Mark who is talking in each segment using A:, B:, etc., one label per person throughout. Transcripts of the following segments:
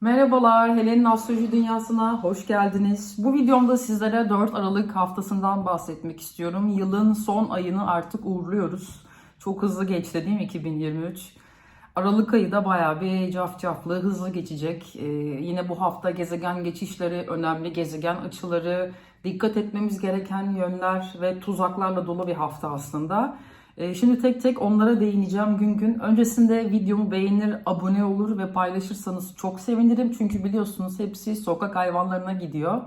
A: Merhabalar, Helen'in Astroloji Dünyası'na hoş geldiniz. Bu videomda sizlere 4 Aralık haftasından bahsetmek istiyorum. Yılın son ayını artık uğurluyoruz. Çok hızlı geçti değil mi 2023? Aralık ayı da bayağı bir cafcaflı, hızlı geçecek. Ee, yine bu hafta gezegen geçişleri, önemli gezegen açıları, dikkat etmemiz gereken yönler ve tuzaklarla dolu bir hafta aslında. Ee, Şimdi tek tek onlara değineceğim gün gün. Öncesinde videomu beğenir, abone olur ve paylaşırsanız çok sevinirim. Çünkü biliyorsunuz hepsi sokak hayvanlarına gidiyor.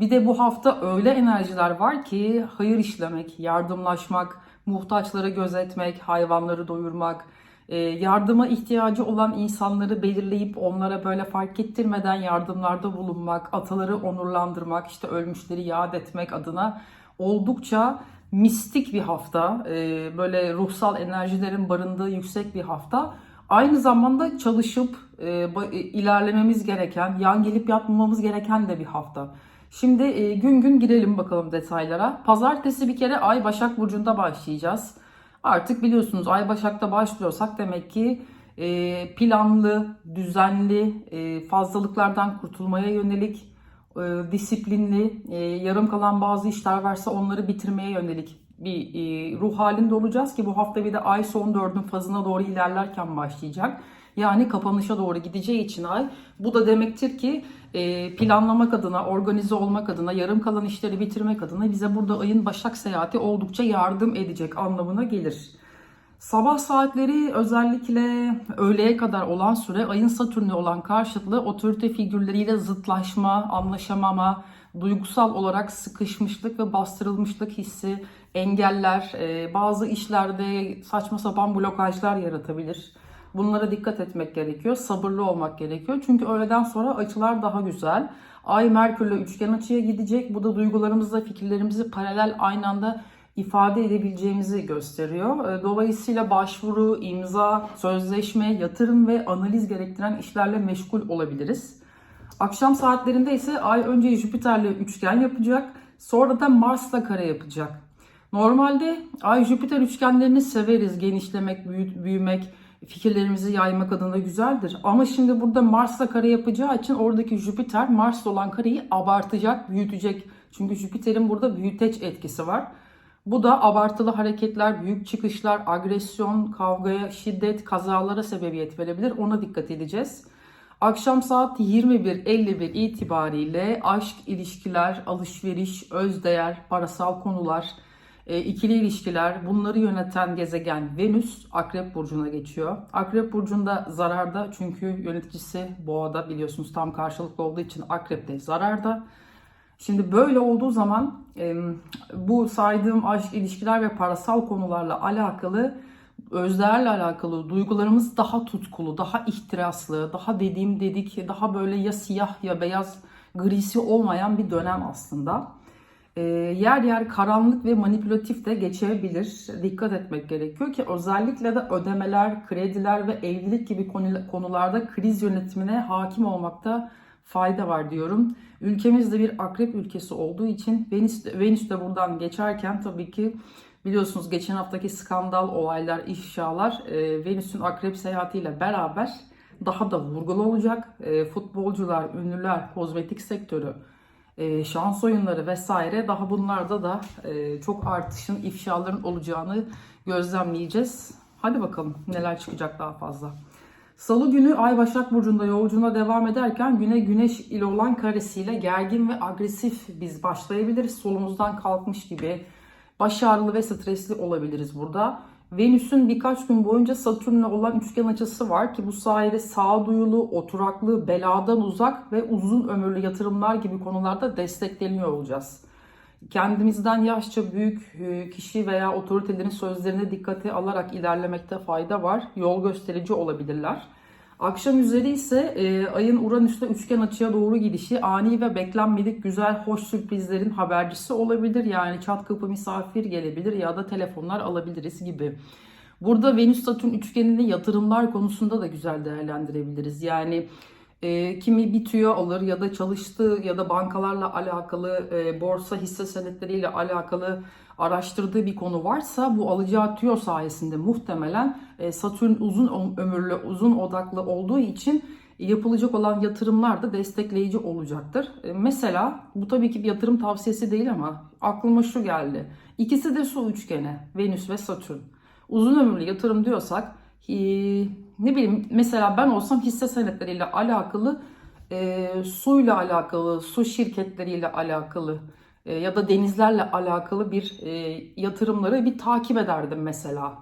A: Bir de bu hafta öyle enerjiler var ki hayır işlemek, yardımlaşmak, muhtaçları gözetmek, hayvanları doyurmak, e, yardıma ihtiyacı olan insanları belirleyip onlara böyle fark ettirmeden yardımlarda bulunmak, ataları onurlandırmak, işte ölmüşleri yad etmek adına oldukça mistik bir hafta. E, Böyle ruhsal enerjilerin barındığı yüksek bir hafta. Aynı zamanda çalışıp e, e, ilerlememiz gereken, yan gelip yapmamamız gereken de bir hafta. Şimdi gün gün girelim bakalım detaylara. Pazartesi bir kere Ay Başak Burcu'nda başlayacağız. Artık biliyorsunuz Ay Başak'ta başlıyorsak demek ki planlı, düzenli, fazlalıklardan kurtulmaya yönelik, e, disiplinli, e, yarım kalan bazı işler varsa onları bitirmeye yönelik bir e, ruh halinde olacağız ki bu hafta bir de Ay son dördün fazına doğru ilerlerken başlayacak. Yani kapanışa doğru gideceği için ay. Bu da demektir ki planlamak adına, organize olmak adına, yarım kalan işleri bitirmek adına bize burada ayın Başak seyahati oldukça yardım edecek anlamına gelir. Sabah saatleri özellikle öğleye kadar olan süre ayın Satürn'e olan karşıtlığı otorite figürleriyle zıtlaşma, anlaşamama, duygusal olarak sıkışmışlık ve bastırılmışlık hissi, engeller, e, bazı işlerde saçma sapan blokajlar yaratabilir. Bunlara dikkat etmek gerekiyor, sabırlı olmak gerekiyor. Çünkü öğleden sonra açılar daha güzel. Ay Merkür'le üçgen açıya gidecek. Bu da duygularımızla fikirlerimizi paralel aynı anda ifade edebileceğimizi gösteriyor. E, Dolayısıyla başvuru, imza, sözleşme, yatırım ve analiz gerektiren işlerle meşgul olabiliriz. Akşam saatlerinde ise Ay önce Jüpiter'le üçgen yapacak, sonra da Mars'la kare yapacak. Normalde Ay Jüpiter üçgenlerini severiz. Genişlemek, büyü- büyümek, fikirlerimizi yaymak adına güzeldir. Ama şimdi burada Mars'la kare yapacağı için oradaki Jüpiter Mars'la olan kareyi abartacak, büyütecek. Çünkü Jüpiter'in burada büyüteç etkisi var. Bu da abartılı hareketler, büyük çıkışlar, agresyon, kavgaya, şiddet, kazalara sebebiyet verebilir. Ona dikkat edeceğiz. Akşam saat 21.51 itibariyle aşk, ilişkiler, alışveriş, özdeğer, parasal konular, e, ikili ilişkiler bunları yöneten gezegen Venüs Akrep Burcu'na geçiyor. Akrep Burcu'nda zararda çünkü yöneticisi Boğa'da biliyorsunuz tam karşılıklı olduğu için Akrep de zararda. Şimdi böyle olduğu zaman bu saydığım aşk, ilişkiler ve parasal konularla alakalı özdeğerle alakalı duygularımız daha tutkulu, daha ihtiraslı, daha dediğim dedik, daha böyle ya siyah ya beyaz grisi olmayan bir dönem aslında. E, yer yer karanlık ve manipülatif de geçebilir. Dikkat etmek gerekiyor ki özellikle de ödemeler, krediler ve evlilik gibi konu- konularda kriz yönetimine hakim olmakta fayda var diyorum. Ülkemiz de bir akrep ülkesi olduğu için Venüs de, Venüs de buradan geçerken tabii ki biliyorsunuz geçen haftaki skandal olaylar, ifşalar e, Venüs'ün akrep seyahatiyle beraber daha da vurgulu olacak. E, futbolcular, ünlüler, kozmetik sektörü, e, şans oyunları vesaire daha bunlarda da e, çok artışın, ifşaların olacağını gözlemleyeceğiz. Hadi bakalım neler çıkacak daha fazla. Salı günü Ay Başak Burcu'nda yolculuğuna devam ederken güne güneş ile olan karesiyle gergin ve agresif biz başlayabiliriz. Solumuzdan kalkmış gibi baş ağrılı ve stresli olabiliriz burada. Venüs'ün birkaç gün boyunca Satürn'le olan üçgen açısı var ki bu sayede sağduyulu, oturaklı, beladan uzak ve uzun ömürlü yatırımlar gibi konularda destekleniyor olacağız. Kendimizden yaşça büyük e, kişi veya otoritelerin sözlerine dikkate alarak ilerlemekte fayda var. Yol gösterici olabilirler. Akşam üzeri ise e, ayın Uranüs'te üçgen açıya doğru gidişi ani ve beklenmedik güzel hoş sürprizlerin habercisi olabilir. Yani çat kapı misafir gelebilir ya da telefonlar alabiliriz gibi. Burada Venüs Satürn üçgenini yatırımlar konusunda da güzel değerlendirebiliriz. Yani e, kimi bir tüyo alır ya da çalıştığı ya da bankalarla alakalı, e, borsa hisse senetleriyle alakalı araştırdığı bir konu varsa bu alacağı tüyo sayesinde muhtemelen e, Satürn uzun ömürlü, uzun odaklı olduğu için yapılacak olan yatırımlar da destekleyici olacaktır. E, Mesela bu tabii ki bir yatırım tavsiyesi değil ama aklıma şu geldi. İkisi de su üçgeni Venüs ve Satürn. Uzun ömürlü yatırım diyorsak ne bileyim mesela ben olsam hisse senetleriyle alakalı e, suyla alakalı, su şirketleriyle alakalı e, ya da denizlerle alakalı bir e, yatırımları bir takip ederdim mesela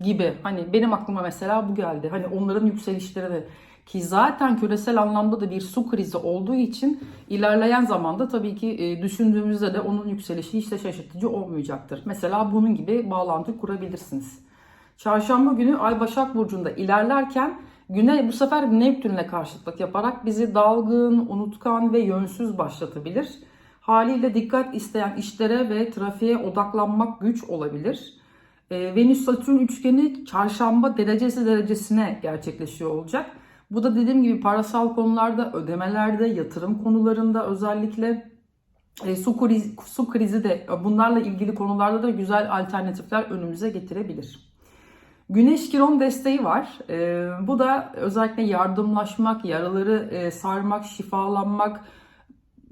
A: gibi. Hani benim aklıma mesela bu geldi. Hani onların yükselişleri de ki zaten küresel anlamda da bir su krizi olduğu için ilerleyen zamanda tabii ki e, düşündüğümüzde de onun yükselişi hiç de şaşırtıcı olmayacaktır. Mesela bunun gibi bağlantı kurabilirsiniz. Çarşamba günü Ay Başak Burcu'nda ilerlerken Güne bu sefer Neptün'le karşıtlık yaparak bizi dalgın, unutkan ve yönsüz başlatabilir. Haliyle dikkat isteyen işlere ve trafiğe odaklanmak güç olabilir. Ee, Venüs-Satürn üçgeni çarşamba derecesi derecesine gerçekleşiyor olacak. Bu da dediğim gibi parasal konularda, ödemelerde, yatırım konularında özellikle e, su, krizi, su krizi de bunlarla ilgili konularda da güzel alternatifler önümüze getirebilir. Güneş Kiron desteği var. Ee, bu da özellikle yardımlaşmak, yaraları e, sarmak, şifalanmak,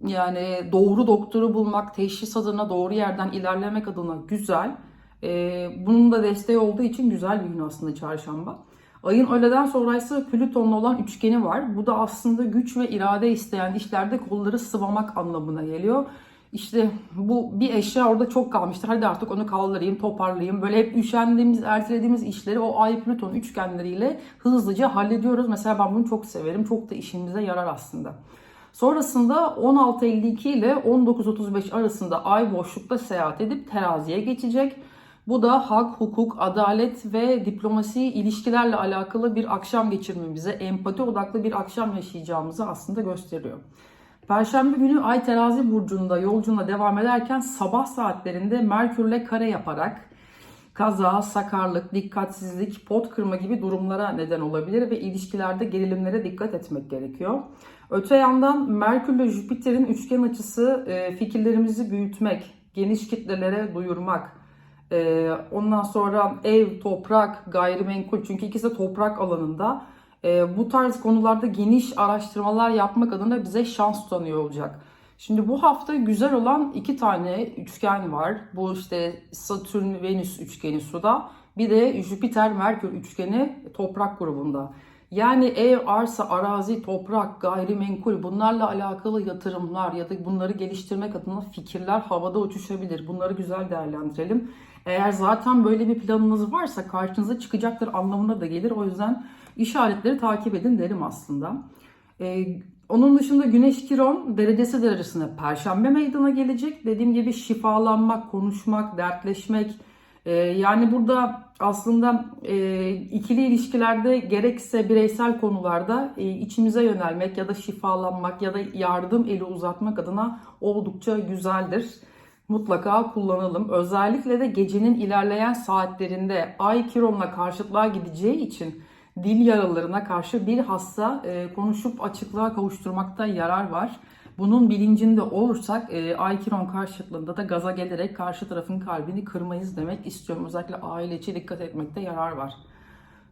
A: yani doğru doktoru bulmak, teşhis adına doğru yerden ilerlemek adına güzel. Ee, bunun da desteği olduğu için güzel bir gün aslında çarşamba. Ayın öğleden sonra ise Plüton'la olan üçgeni var. Bu da aslında güç ve irade isteyen işlerde kolları sıvamak anlamına geliyor. İşte bu bir eşya orada çok kalmıştır. Hadi artık onu kaldırayım, toparlayayım. Böyle hep üşendiğimiz, ertelediğimiz işleri o Ay Plüton üçgenleriyle hızlıca hallediyoruz. Mesela ben bunu çok severim. Çok da işimize yarar aslında. Sonrasında 16.52 ile 19.35 arasında Ay boşlukta seyahat edip teraziye geçecek. Bu da hak, hukuk, adalet ve diplomasi ilişkilerle alakalı bir akşam geçirmemize, empati odaklı bir akşam yaşayacağımızı aslında gösteriyor. Perşembe günü Ay terazi burcunda yolculuğuna devam ederken sabah saatlerinde Merkürle kare yaparak kaza, sakarlık, dikkatsizlik, pot kırma gibi durumlara neden olabilir ve ilişkilerde gerilimlere dikkat etmek gerekiyor. Öte yandan Merkür ile Jüpiter'in üçgen açısı e, fikirlerimizi büyütmek, geniş kitlelere duyurmak, e, ondan sonra ev, toprak, gayrimenkul çünkü ikisi de toprak alanında e, bu tarz konularda geniş araştırmalar yapmak adına bize şans tanıyor olacak. Şimdi bu hafta güzel olan iki tane üçgen var. Bu işte Satürn-Venüs üçgeni suda. Bir de Jüpiter-Merkür üçgeni toprak grubunda. Yani ev, arsa, arazi, toprak, gayrimenkul bunlarla alakalı yatırımlar ya da bunları geliştirmek adına fikirler havada uçuşabilir. Bunları güzel değerlendirelim. Eğer zaten böyle bir planınız varsa karşınıza çıkacaktır anlamına da gelir. O yüzden işaretleri takip edin derim aslında. Ee, onun dışında Güneş Kiron derecesi derecesine Perşembe meydana gelecek. Dediğim gibi şifalanmak, konuşmak, dertleşmek. Ee, yani burada aslında e, ikili ilişkilerde gerekse bireysel konularda e, içimize yönelmek ya da şifalanmak ya da yardım eli uzatmak adına oldukça güzeldir mutlaka kullanalım. Özellikle de gecenin ilerleyen saatlerinde Ay Kiron'la karşıtlığa gideceği için dil yaralarına karşı bir hasta e, konuşup açıklığa kavuşturmakta yarar var. Bunun bilincinde olursak e, Ay Kiron karşıtlığında da gaza gelerek karşı tarafın kalbini kırmayız demek istiyorum. Özellikle aile içi dikkat etmekte yarar var.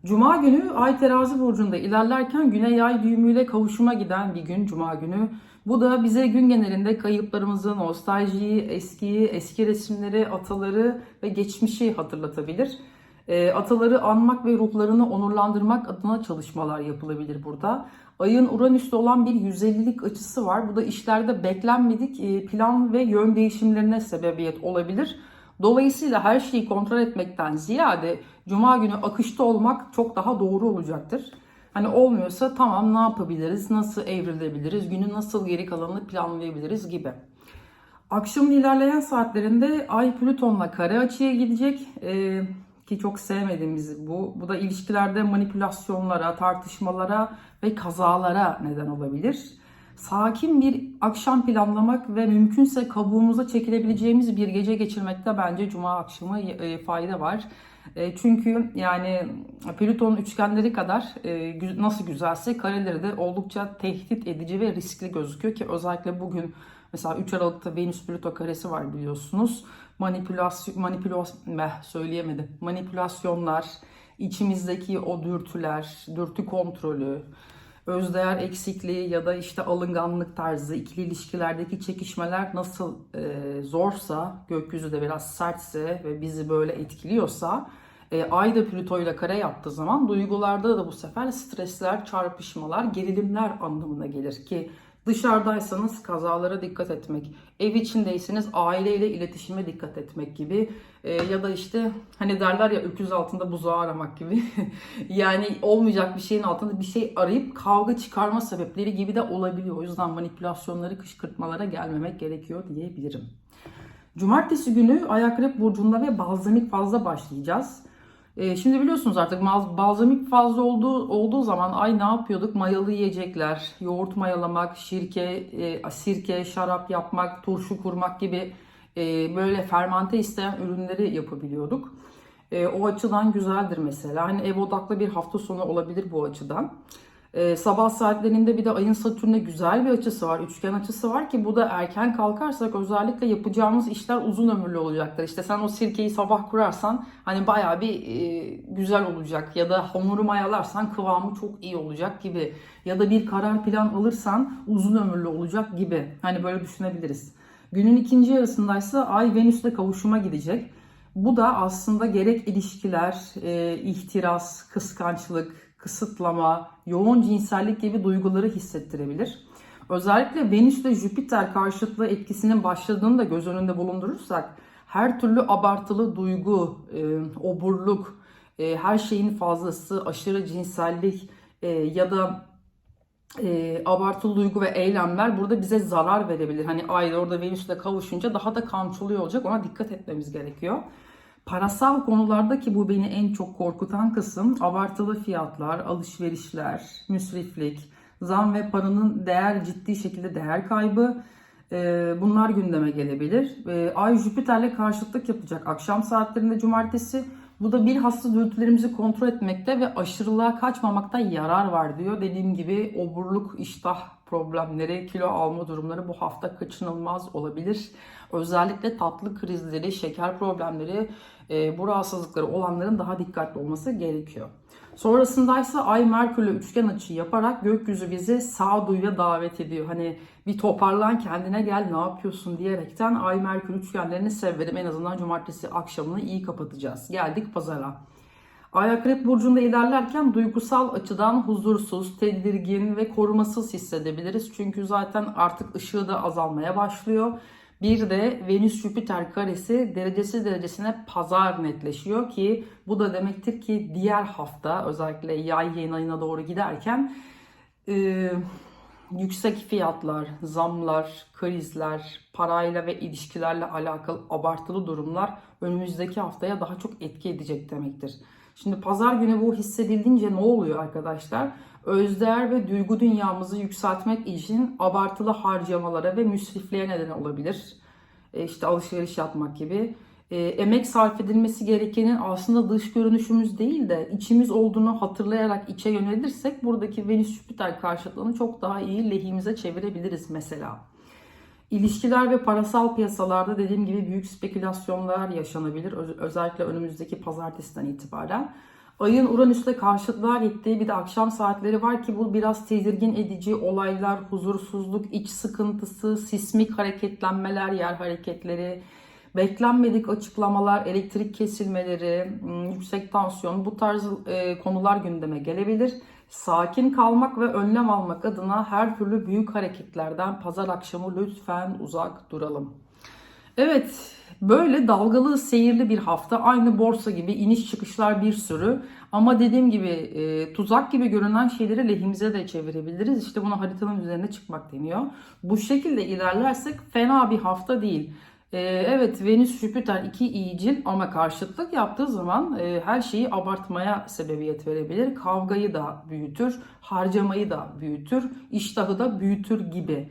A: Cuma günü Ay terazi burcunda ilerlerken Güney Ay düğümüyle kavuşuma giden bir gün Cuma günü. Bu da bize gün genelinde kayıplarımızı, nostaljiyi, eskiyi, eski resimleri, ataları ve geçmişi hatırlatabilir. E, ataları anmak ve ruhlarını onurlandırmak adına çalışmalar yapılabilir burada. Ayın Uranüs'te olan bir 150'lik açısı var. Bu da işlerde beklenmedik e, plan ve yön değişimlerine sebebiyet olabilir. Dolayısıyla her şeyi kontrol etmekten ziyade cuma günü akışta olmak çok daha doğru olacaktır. Hani olmuyorsa tamam ne yapabiliriz, nasıl evrilebiliriz, günü nasıl geri kalanını planlayabiliriz gibi. Akşamın ilerleyen saatlerinde Ay Plüton'la kare açıya gidecek. Ee, ki çok sevmediğimiz bu. Bu da ilişkilerde manipülasyonlara, tartışmalara ve kazalara neden olabilir. Sakin bir akşam planlamak ve mümkünse kabuğumuza çekilebileceğimiz bir gece geçirmekte bence cuma akşamı e, fayda var. E, çünkü yani Plüton üçgenleri kadar e, nasıl güzelse kareleri de oldukça tehdit edici ve riskli gözüküyor ki özellikle bugün mesela 3 Aralık'ta Venüs Plüto karesi var biliyorsunuz. Manipülasyon manipülasyon eh, söyleyemedim. Manipülasyonlar, içimizdeki o dürtüler, dürtü kontrolü, özdeğer eksikliği ya da işte alınganlık tarzı, ikili ilişkilerdeki çekişmeler nasıl e, zorsa, gökyüzü de biraz sertse ve bizi böyle etkiliyorsa e, Ay da Plüto ile kare yaptığı zaman duygularda da bu sefer stresler, çarpışmalar, gerilimler anlamına gelir ki dışarıdaysanız kazalara dikkat etmek, ev içindeyseniz aileyle iletişime dikkat etmek gibi e, ya da işte hani derler ya öküz altında buzağı aramak gibi yani olmayacak bir şeyin altında bir şey arayıp kavga çıkarma sebepleri gibi de olabiliyor. O yüzden manipülasyonları, kışkırtmalara gelmemek gerekiyor diyebilirim. Cumartesi günü Akrep Burcu'nda ve balzamik fazla başlayacağız. Ee, şimdi biliyorsunuz artık balzamik fazla olduğu, olduğu zaman ay ne yapıyorduk? Mayalı yiyecekler, yoğurt mayalamak, şirke, e, sirke, şarap yapmak, turşu kurmak gibi e, böyle fermante isteyen ürünleri yapabiliyorduk. E, o açıdan güzeldir mesela. Hani ev odaklı bir hafta sonu olabilir bu açıdan. Ee, sabah saatlerinde bir de ayın satürne güzel bir açısı var. Üçgen açısı var ki bu da erken kalkarsak özellikle yapacağımız işler uzun ömürlü olacaktır. İşte sen o sirkeyi sabah kurarsan hani bayağı bir e, güzel olacak. Ya da hamuru mayalarsan kıvamı çok iyi olacak gibi. Ya da bir karar plan alırsan uzun ömürlü olacak gibi. Hani böyle düşünebiliriz. Günün ikinci yarısındaysa Ay Venüs'le kavuşuma gidecek. Bu da aslında gerek ilişkiler, e, ihtiras, kıskançlık, kısıtlama, yoğun cinsellik gibi duyguları hissettirebilir. Özellikle Venüs ile Jüpiter karşıtlığı etkisinin başladığını da göz önünde bulundurursak her türlü abartılı duygu, e, oburluk, e, her şeyin fazlası, aşırı cinsellik e, ya da e, abartılı duygu ve eylemler burada bize zarar verebilir. Hani ay orada Venüs'le kavuşunca daha da kamçılıyor olacak. Ona dikkat etmemiz gerekiyor. Parasal konularda ki bu beni en çok korkutan kısım abartılı fiyatlar, alışverişler, müsriflik, zam ve paranın değer ciddi şekilde değer kaybı e, bunlar gündeme gelebilir. E, Ay Jüpiter'le karşıtlık yapacak akşam saatlerinde cumartesi. Bu da bir hasta dürtülerimizi kontrol etmekte ve aşırılığa kaçmamakta yarar var diyor. Dediğim gibi oburluk, iştah problemleri, kilo alma durumları bu hafta kaçınılmaz olabilir. Özellikle tatlı krizleri, şeker problemleri, e, bu rahatsızlıkları olanların daha dikkatli olması gerekiyor. Sonrasındaysa Ay Merkür'le üçgen açı yaparak gökyüzü bizi sağduyuya davet ediyor. Hani bir toparlan kendine gel ne yapıyorsun diyerekten Ay Merkür üçgenlerini severim. En azından cumartesi akşamını iyi kapatacağız. Geldik pazara. Ay Akrep Burcu'nda ilerlerken duygusal açıdan huzursuz, tedirgin ve korumasız hissedebiliriz. Çünkü zaten artık ışığı da azalmaya başlıyor. Bir de Venüs-Jüpiter karesi derecesi derecesine pazar netleşiyor ki bu da demektir ki diğer hafta özellikle yay yayın ayına doğru giderken e, yüksek fiyatlar, zamlar, krizler, parayla ve ilişkilerle alakalı abartılı durumlar önümüzdeki haftaya daha çok etki edecek demektir. Şimdi pazar günü bu hissedildiğince ne oluyor arkadaşlar? Özdeğer ve duygu dünyamızı yükseltmek için abartılı harcamalara ve müsrifliğe neden olabilir. E işte alışveriş yapmak gibi. E, emek sarf edilmesi gerekenin aslında dış görünüşümüz değil de içimiz olduğunu hatırlayarak içe yönelirsek buradaki Venüs-Jüpiter karşıtlığını çok daha iyi lehimize çevirebiliriz mesela. İlişkiler ve parasal piyasalarda dediğim gibi büyük spekülasyonlar yaşanabilir. Özellikle önümüzdeki pazartesiden itibaren. Ayın Uranüs'te karşıtlığa gittiği bir de akşam saatleri var ki bu biraz tedirgin edici olaylar, huzursuzluk, iç sıkıntısı, sismik hareketlenmeler, yer hareketleri, beklenmedik açıklamalar, elektrik kesilmeleri, yüksek tansiyon bu tarz e, konular gündeme gelebilir. Sakin kalmak ve önlem almak adına her türlü büyük hareketlerden pazar akşamı lütfen uzak duralım. Evet, böyle dalgalı, seyirli bir hafta. Aynı borsa gibi iniş çıkışlar bir sürü. Ama dediğim gibi e, tuzak gibi görünen şeyleri lehimize de çevirebiliriz. İşte buna haritanın üzerine çıkmak deniyor. Bu şekilde ilerlersek fena bir hafta değil. E, evet Venüs Jüpiter iki iyicil ama karşıtlık yaptığı zaman e, her şeyi abartmaya sebebiyet verebilir. Kavgayı da büyütür, harcamayı da büyütür, iştahı da büyütür gibi.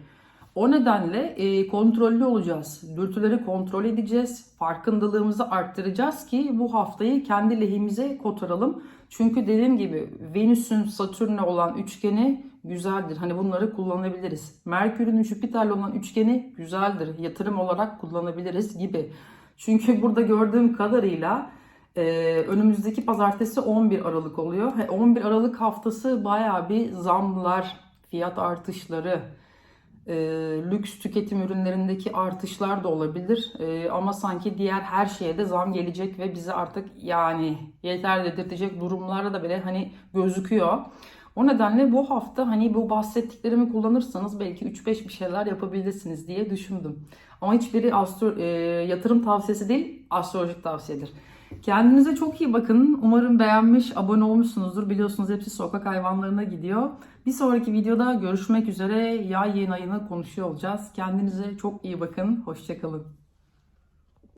A: O nedenle e, kontrollü olacağız. Dürtüleri kontrol edeceğiz. Farkındalığımızı arttıracağız ki bu haftayı kendi lehimize kotaralım. Çünkü dediğim gibi Venüs'ün Satürn'e olan üçgeni güzeldir. Hani bunları kullanabiliriz. Merkür'ün Jüpiter'le olan üçgeni güzeldir. Yatırım olarak kullanabiliriz gibi. Çünkü burada gördüğüm kadarıyla Ee, önümüzdeki pazartesi 11 Aralık oluyor. He, 11 Aralık haftası bayağı bir zamlar, fiyat artışları, e, lüks tüketim ürünlerindeki artışlar da olabilir. E, ama sanki diğer her şeye de zam gelecek ve bizi artık yani yeter dedirtecek durumlarda da bile hani gözüküyor. O nedenle bu hafta hani bu bahsettiklerimi kullanırsanız belki 3-5 bir şeyler yapabilirsiniz diye düşündüm. Ama hiçbiri astro, e, yatırım tavsiyesi değil, astrolojik tavsiyedir. Kendinize çok iyi bakın. Umarım beğenmiş, abone olmuşsunuzdur. Biliyorsunuz hepsi sokak hayvanlarına gidiyor. Bir sonraki videoda görüşmek üzere. Yay yeni ayını konuşuyor olacağız. Kendinize çok iyi bakın. Hoşçakalın.